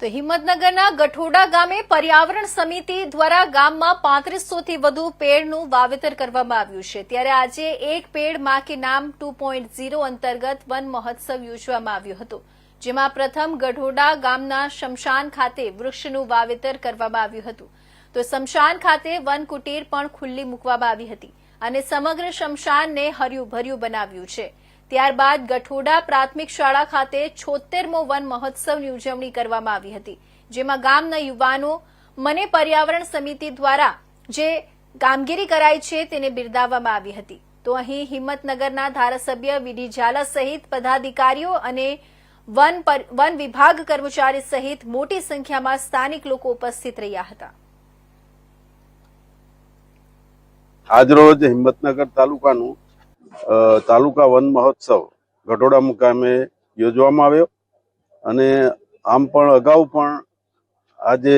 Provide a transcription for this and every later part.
તો હિંમતનગરના ગઠોડા ગામે પર્યાવરણ સમિતિ દ્વારા ગામમાં પાંત્રીસો થી વધુ પેડનું વાવેતર કરવામાં આવ્યું છે. ત્યારે આજે એક પેડમાં નામ ટુ અંતર્ગત વન મહોત્સવ યોજવામાં આવ્યો હતો. જેમાં પ્રથમ ગઢોડા ગામના શમશાન ખાતે વૃક્ષનું વાવેતર કરવામાં આવ્યું હતું. તો શમશાન ખાતે વન કુટીર પણ ખુલ્લી મૂકવામાં આવી હતી અને સમગ્ર શમશાનને હર્યું ભર્યું બનાવ્યું છે. ત્યારબાદ ગઠોડા પ્રાથમિક શાળા ખાતે છોતેરમો વન મહોત્સવની ઉજવણી કરવામાં આવી હતી, જેમાં ગામના યુવાનો મને પર્યાવરણ સમિતિ દ્વારા જે કામગીરી કરાઈ છે તેને બિરદાવવામાં આવી હતી. તો અહીં હિંમતનગરના ધારાસભ્ય વીડી ઝાલા સહિત પદાધિકારીઓ અને વન વન વિભાગ કર્મચારી સહિત મોટી સંખ્યામાં સ્થાનિક લોકો ઉપસ્થિત રહ્યા હતા. આજરોજ હિંમતનગર તાલુકાનું તાલુકા વન મહોત્સવ ગઢોડા મુકામે યોજવામાં આવ્યો. અને આમ પણ અગાઉ પણ આજે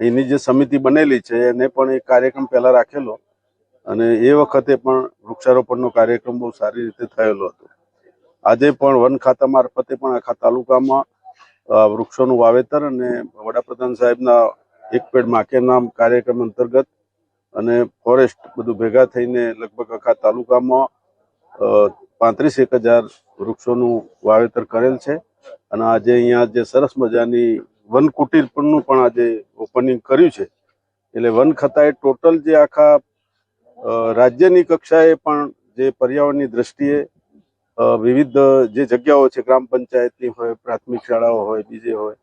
એની જે સમિતિ બનેલી છે, એને પણ એક કાર્યક્રમ પહેલાં રાખેલો. અને એ વખતે પણ વૃક્ષારોપણનો કાર્યક્રમ બહુ સારી રીતે થયેલો હતો. આજે પણ વન ખાતા મારફતે પણ આખા તાલુકામાં વૃક્ષોનું વાવેતર અને વડાપ્રધાન સાહેબના એક પેડ માકે નામ કાર્યક્રમ અંતર્ગત અને ફોરેસ્ટ બધું ભેગા થઈને લગભગ આખા તાલુકામાં પાંત્રીસ એક હજાર વૃક્ષોનું વાવેતર કરેલ છે. અને આજે અહીંયા જે સરસ મજાની વન કુટીર પણનું પણ આજે ઓપનિંગ કર્યું છે. એટલે વન ખાતાએ ટોટલ જે આખા રાજ્યની કક્ષાએ પણ જે પર્યાવરણની દ્રષ્ટિએ વિવિધ જે જગ્યાઓ છે, ગ્રામ પંચાયતની હોય, પ્રાથમિક શાળાઓ હોય, બીજે હોય.